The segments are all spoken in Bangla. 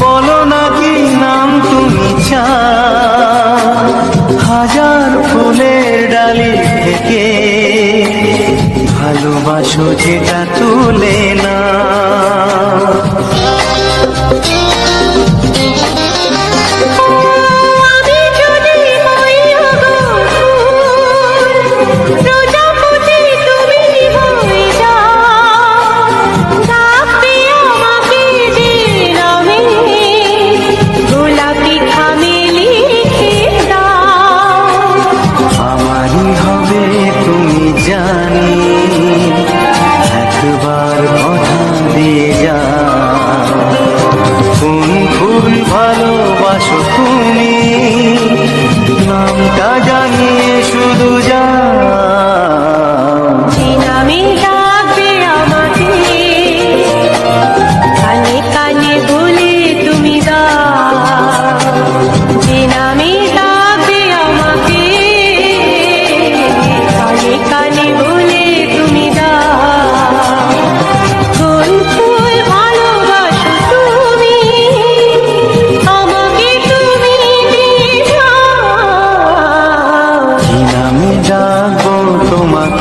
বলো না কি নাম তুমি চা। হাজার ফুলের ডালি থেকে ভালোবাসো যেটা তুলে না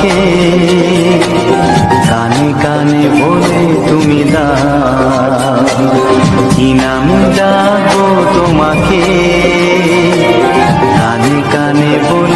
আমাকে কানে কানে বলে তুমি দা কি নাম ডাকো তোমাকে? কানে কানে বলে